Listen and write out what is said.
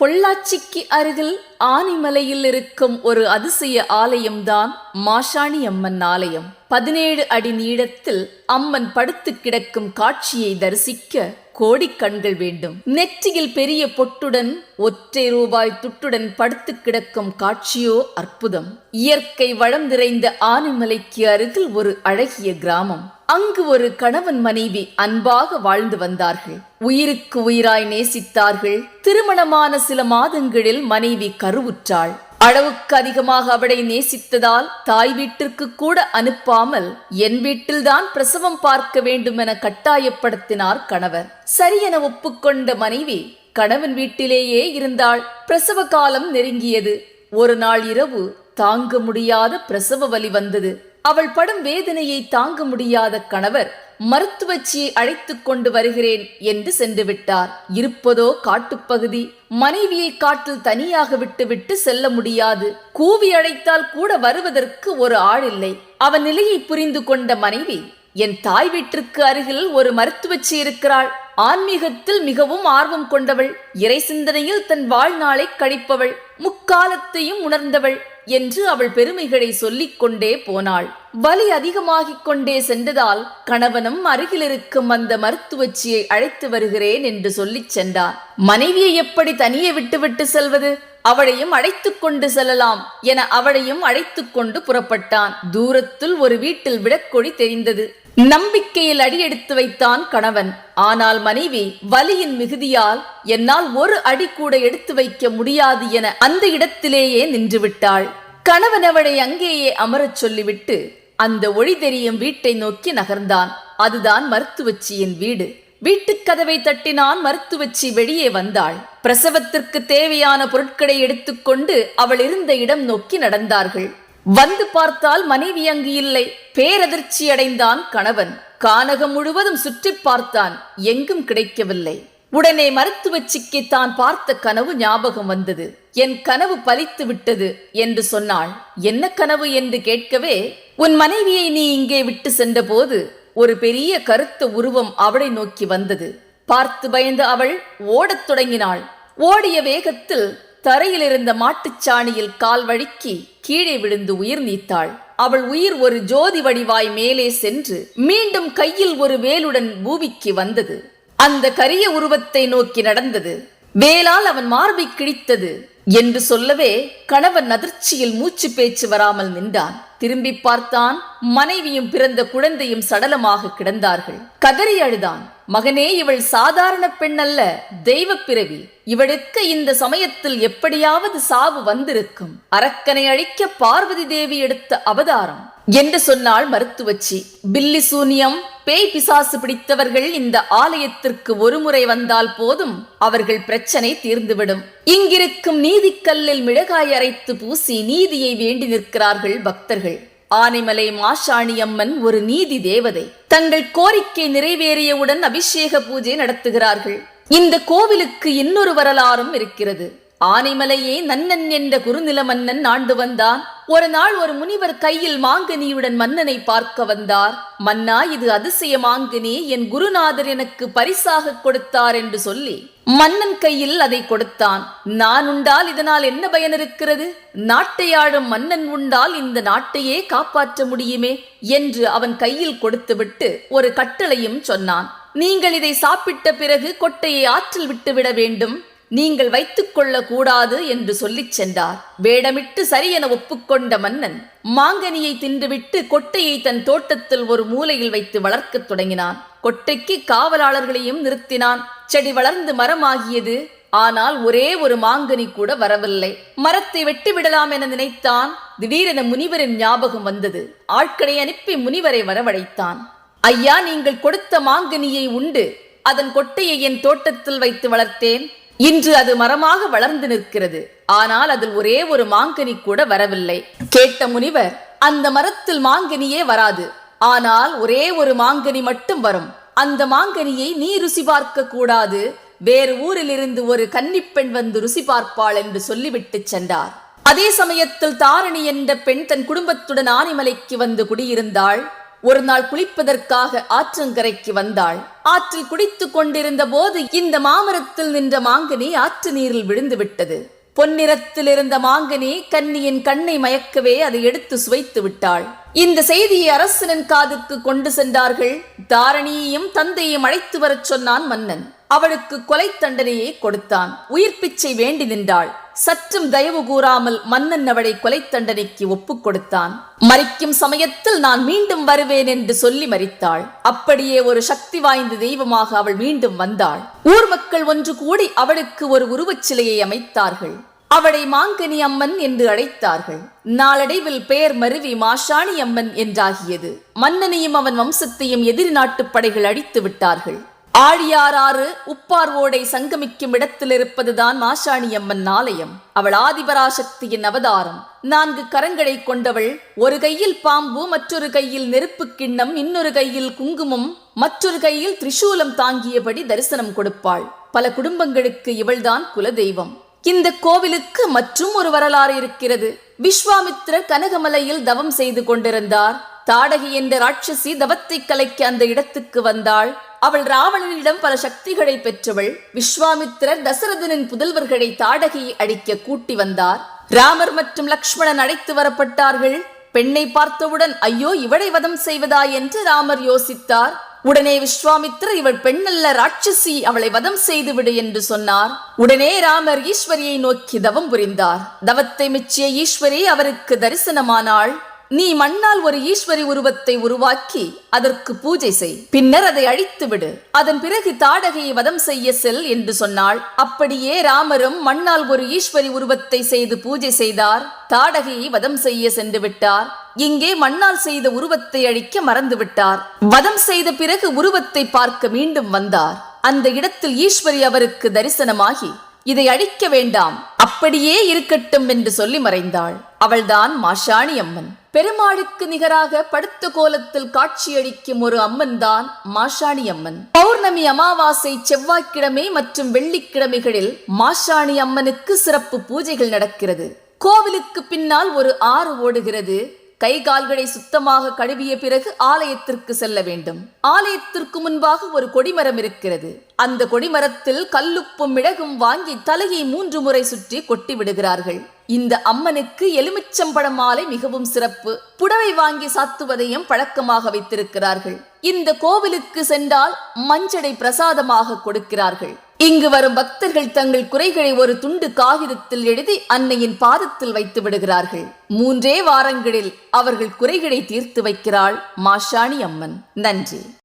பொள்ளாச்சிக்கு அருகில் ஆனிமலையில் இருக்கும் ஒரு அதிசய ஆலயம்தான் மாஷாணி அம்மன் ஆலயம். பதினேழு அடி நீளத்தில் அம்மன் படுத்து கிடக்கும் காட்சியை தரிசிக்க கோடி கண்கள் வேண்டும். நெற்றியில் பெரிய பொட்டுடன் ஒற்றை ரூபாய் துட்டுடன் படுத்து கிடக்கும் காட்சியோ அற்புதம். இயற்கை வளம் நிறைந்த ஆனைமலைக்கு அருகில் ஒரு அழகிய கிராமம். அங்கு ஒரு கணவன் மனைவி அன்பாக வாழ்ந்து வந்தார்கள். உயிருக்கு உயிராய் நேசித்தார்கள். திருமணமான சில மாதங்களில் மனைவி கருவுற்றாள். அளவுக்கு அதிகமாக அவளை நேசித்ததால் தாய் வீட்டிற்கு கூட அனுப்பாமல் என் வீட்டில்தான் பிரசவம் பார்க்க வேண்டும் என கட்டாயப்படுத்தினார் கணவர். சரியென ஒப்புக்கொண்ட மனைவி கணவன் வீட்டிலேயே இருந்தாள். பிரசவ காலம் நெருங்கியது. ஒரு நாள் இரவு தாங்க முடியாத பிரசவ வலி வந்தது. அவள் படும் வேதனையை தாங்க முடியாத கணவர் மருத்துவச்சியை அழைத்துக் கொண்டு வருகிறேன் என்று சென்று விட்டார் இருப்பதோ காட்டுப்பகுதி மனைவியை காட்டில் தனியாக விட்டுவிட்டு செல்ல முடியாது. கூவி அழைத்தால் கூட வருவதற்கு ஒரு ஆள் இல்லை. அவன் நிலையை புரிந்து கொண்ட மனைவி என் தாய் வீட்டிற்கு அருகில் ஒரு மருத்துவச்சி இருக்கிறாள். ஆன்மீகத்தில் மிகவும் ஆர்வம் கொண்டவள் இறை சிந்தனையில் தன் வாழ்நாளை கழிப்பவள் முக்காலத்தையும் உணர்ந்தவள் என்று அவள் பெருமைகளை சொல்லிக் கொண்டே போனாள். வலி அதிகமாகிக் கொண்டே சென்றதால் கணவனும் அருகில் இருக்கும் அந்த மருத்துவச்சியை அழைத்து வருகிறேன் என்று சொல்லிச் சென்றார் மனைவியை எப்படி தனியே விட்டுவிட்டு செல்வது? அவளையும் அழைத்துக் கொண்டு செல்லலாம் என அவளையும் அழைத்துக் கொண்டு புறப்பட்டான். தூரத்தில் ஒரு வீட்டில் விடக்கொடி தெரிந்தது. நம்பிக்கையில் அடியெடுத்து வைத்தான் கணவன். ஆனால் மனைவி வலியின் மிகுதியால் என்னால் ஒரு அடி கூட எடுத்து வைக்க முடியாது என அந்த இடத்திலேயே நின்றுவிட்டாள். கணவன் அவளை அங்கேயே அமரச் சொல்லிவிட்டு அந்த ஒளி தெரியும் வீட்டை நோக்கி நகர்ந்தான். அதுதான் மருத்துவச்சியின் வீடு. வீட்டுக் கதவை தட்டினான் மருத்துவச்சி வெளியே வந்தாள். பிரசவத்திற்கு தேவையான பொருட்களை எடுத்துக்கொண்டு அவள் இருந்த இடம் நோக்கி நடந்தார்கள். வந்து பார்த்தால் மனைவி அங்கு இல்லை. பேரதிர்ச்சி அடைந்தான் கணவன். கானகம் முழுவதும் சுற்றி பார்த்தான். எங்கும் கிடைக்கவில்லை. உடனே மருத்துவச்சிக்கு தான் பார்த்த கனவு ஞாபகம் வந்தது. என் கனவு பலித்து விட்டது என்று சொன்னாள். என்ன கனவு? என்று கேட்கவே உன் மனைவியை நீ இங்கே விட்டு சென்றபோது ஒரு பெரிய கருத்த உருவம் அவளை நோக்கி வந்தது. பார்த்து பயந்த அவள் ஓடத் தொடங்கினாள். ஓடிய வேகத்தில் தரையில் இருந்த மாட்டுச்சாணியில் கால் வழுக்கி கீழே விழுந்து உயிர் நீத்தாள். அவள் உயிர் ஒரு ஜோதி வடிவாய் மேலே சென்று மீண்டும் கையில் ஒரு வேலுடன் பூமிக்கு வந்தது. அந்த கரிய உருவத்தை நோக்கி நடந்தது. வேலால் அவன் மார்பை கிழித்தது. என்று சொல்லவே கணவன் அதிர்ச்சியில் மூச்சு பேச்சு வராமல் நின்றான். திரும்பி பார்த்தான் மனைவியும் பிறந்த குழந்தையும் சடலமாக கிடந்தார்கள். கதறி அழுதான். மகனே இவள் சாதாரண பெண் அல்ல தெய்வ பிறவி. இவளுக்கு இந்த சமயத்தில் எப்படியாவது சாவு வந்திருக்கும். அரக்கனை அழிக்க பார்வதி தேவி எடுத்த அவதாரம். என்று சொன்னாள் மருத்துவச்சி. பில்லி சூனியம் பேய் பிசாசு பிடித்தவர்கள் இந்த ஆலயத்திற்கு ஒருமுறை வந்தால் போதும் அவர்கள் பிரச்சனை தீர்ந்துவிடும். இங்கிருக்கும் நீதிக்கல்லில் மிளகாய் அரைத்து பூசி நீதியை வேண்டி நிற்கிறார்கள் பக்தர்கள். ஆனைமலை மாஷாணி அம்மன் ஒரு நீதி தேவதை. தங்கள் கோரிக்கை நிறைவேறியவுடன் அபிஷேக பூஜை நடத்துகிறார்கள். இந்த கோவிலுக்கு இன்னொரு வரலாறும் இருக்கிறது. ஆனைமலையே நன்னன் என்ற குறுநில மன்னன் ஆண்டு வந்தான். ஒரு நாள் ஒரு முனிவர் கையில் மாங்கனியுடன் மன்னனை பார்க்க வந்தார். மன்னா இது அதிசய மாங்கனி என் குருநாதர் எனக்கு பரிசாக கொடுத்தார் என்று சொல்லி மன்னன் கையில் அதை கொடுத்தான். நான் உண்டால் இதனால் என்ன பயன் இருக்கிறது? நாட்டை ஆளும் மன்னன் உண்டால் இந்த நாட்டையே காப்பாற்ற முடியுமே என்று அவன் கையில் கொடுத்துவிட்டு ஒரு கட்டளையும் சொன்னான். நீங்கள் இதை சாப்பிட்ட பிறகு கொட்டையை ஆற்றில் விட்டுவிட வேண்டும். நீங்கள் வைத்துக் கொள்ள கூடாது என்று சொல்லிச் சென்றார். வேடமிட்டு சரியென ஒப்புக்கொண்ட மன்னன் மாங்கனியை தின்றுவிட்டு கொட்டையை தன் தோட்டத்தில் ஒரு மூலையில் வைத்து வளர்க்கத் தொடங்கினான். கொட்டைக்கு காவலாளர்களையும் நிறுத்தினான். செடி வளர்ந்து மரமாகியது. ஆனால் ஒரே ஒரு மாங்கனி கூட வரவில்லை. மரத்தை வெட்டிவிடலாம் என நினைத்தான். திடீரென முனிவரின் ஞாபகம் வந்தது. ஆட்களை அனுப்பி முனிவரை வரவழைத்தான். ஐயா நீங்கள் கொடுத்த மாங்கனியை உண்டு. அதன் கொட்டையை என் தோட்டத்தில் வைத்து வளர்த்தேன். இன்று அது மரமாக வளர்ந்து நிற்கிறது. ஆனால் அதில் ஒரே ஒரு மாங்கனி கூட வரவில்லை. கேட்ட முனிவர் அந்த மரத்தில் மாங்கனியே வராது. ஆனால் ஒரே ஒரு மாங்கனி மட்டும் வரும். அந்த மாங்கனியை நீ ருசி பார்க்க கூடாது. வேறு ஊரிலிருந்து ஒரு கன்னிப்பெண் வந்து ருசி பார்ப்பாள் என்று சொல்லிவிட்டு சென்றார். அதே சமயத்தில் தாரணி என்ற பெண் தன் குடும்பத்துடன் ஆனைமலைக்கு வந்து குடியிருந்தாள். ஒரு நாள் குளிப்பதற்காக ஆற்றங்கரைக்கு வந்தாள். ஆற்றில் குடித்துக் கொண்டிருந்த போது இந்த மாமரத்தில் நின்ற மாங்கனி ஆற்று நீரில் விழுந்து விட்டது. பொன்னிறத்தில் இருந்த மாங்கனி கன்னியின் கண்ணை மயக்கவே அதை எடுத்து சுவைத்து விட்டாள். இந்த செய்தியை அரசனின் காதுக்கு கொண்டு சென்றார்கள். தாரணியையும் தந்தையும் அழைத்து வரச் சொன்னான் மன்னன். அவளுக்கு கொலை தண்டனையை கொடுத்தான். உயிர் பிச்சை வேண்டி நின்றாள். சற்றும் தயவு கூறாமல் மன்னன் அவளை கொலை தண்டனைக்கு ஒப்புக் கொடுத்தான். மறிக்கும் சமயத்தில் நான் மீண்டும் வருவேன் என்று சொல்லி மறித்தாள். அப்படியே ஒரு சக்தி வாய்ந்த தெய்வமாக அவள் மீண்டும் வந்தாள். ஊர் மக்கள் ஒன்று கூடி அவளுக்கு ஒரு உருவச் சிலையை அமைத்தார்கள். அவளை மாங்கனி அம்மன் என்று அழைத்தார்கள். நாளடைவில் பெயர் மருவி மாஷாணி அம்மன் என்றாகியது. மன்னனையும் அவன் வம்சத்தையும் எதிரி நாட்டுப் படைகள் அழித்து விட்டார்கள். ஆழியாறாறு உப்பார்வோடை சங்கமிக்கும் இடத்தில் இருப்பதுதான் மாஷாணி அம்மன் ஆலயம். அவள் ஆதிபராசக்தியின் அவதாரம். நான்கு கரங்களை கொண்டவள் ஒரு கையில் பாம்பு மற்றொரு கையில் நெருப்பு கிண்ணம் இன்னொரு கையில் குங்குமம் மற்றொரு கையில் திரிசூலம் தாங்கியபடி தரிசனம் கொடுப்பாள். பல குடும்பங்களுக்கு இவள்தான் குலதெய்வம். இந்த கோவிலுக்கு மற்றும் ஒரு வரலாறு இருக்கிறது. விஸ்வாமித்திரர் கனகமலையில் தவம் செய்து கொண்டிருந்தார். தாடகி என்ற ராட்சசி தவத்தை கலைக்க அந்த இடத்துக்கு வந்தாள். அவள் ராவணனிடம் பல சக்திகளை பெற்றவள். விஸ்வாமித்திரர் தசரதனின் புதல்வர்களை தாடகியை அடிக்க கூட்டி வந்தார். ராமர் மற்றும் லக்ஷ்மணன் அழைத்து வரப்பட்டார்கள். பெண்ணை பார்த்தவுடன் ஐயோ இவளை வதம் செய்வதா? என்று ராமர் யோசித்தார். உடனே விஸ்வாமித்திரர் இவள் பெண்ணல்ல ராட்சசி அவளை வதம் செய்துவிடு என்று சொன்னார். உடனே ராமர் ஈஸ்வரியை நோக்கி தவம் புரிந்தார். தவத்தை மிச்சிய ஈஸ்வரி அவருக்கு தரிசனமானாள். நீ மண்ணால் ஒரு ஈஸ்வரி உருவத்தை உருவாக்கி அதற்கு பூஜை செய். பின்னர் அதை அழித்து விடு அதன் பிறகு தாடகையை வதம் செய்ய செல் என்று சொன்னாள். அப்படியே ராமரும் மண்ணால் ஒரு ஈஸ்வரி உருவத்தை செய்து பூஜை செய்தார். தாடகையை வதம் செய்ய சென்று விட்டார். இங்கே மண்ணால் செய்த உருவத்தை அழிக்க மறந்துவிட்டார் வதம் செய்த பிறகு உருவத்தை பார்க்க மீண்டும் வந்தார். அந்த இடத்தில் ஈஸ்வரி அவருக்கு தரிசனமாகி இதை அழிக்க வேண்டாம். அப்படியே இருக்கட்டும் என்று சொல்லி மறைந்தாள். அவள்தான் மாஷாணி அம்மன். பெருமாளுக்கு நிகராக படுத்த கோலத்தில் காட்சியளிக்கும் ஒரு அம்மன் தான் மாஷாணி அம்மன். பௌர்ணமி அமாவாசை செவ்வாய்க்கிழமை மற்றும் வெள்ளிக்கிழமைகளில் மாஷாணி அம்மனுக்கு சிறப்பு பூஜைகள் நடக்கிறது. கோவிலுக்கு பின்னால் ஒரு ஆறு ஓடுகிறது. கை கால்களை சுத்தமாக கழுவிய பிறகு ஆலயத்திற்கு செல்ல வேண்டும். ஆலயத்திற்கு முன்பாக ஒரு கொடிமரம் இருக்கிறது. அந்த கொடிமரத்தில் கல்லுப்பும் மிளகும் வாங்கி தலையை மூன்று முறை சுற்றி கொட்டி விடுகிறார்கள். இந்த அம்மனுக்கு எலுமிச்சம்பழம் மாலை மிகவும் சிறப்பு. புடவை வாங்கி சாத்துவதையும் பழக்கமாக வைத்திருக்கிறார்கள். இந்த கோவிலுக்கு சென்றால் மஞ்சளை பிரசாதமாக கொடுக்கிறார்கள். இங்கு வரும் பக்தர்கள் தங்கள் குறைகளை ஒரு துண்டு காகிதத்தில் எழுதி அன்னையின் பாதத்தில் வைத்து விடுகிறார்கள். மூன்றே வாரங்களில் அவர்கள் குறைகளை தீர்த்து வைக்கிறாள் மாஷாணி அம்மன். நன்றி.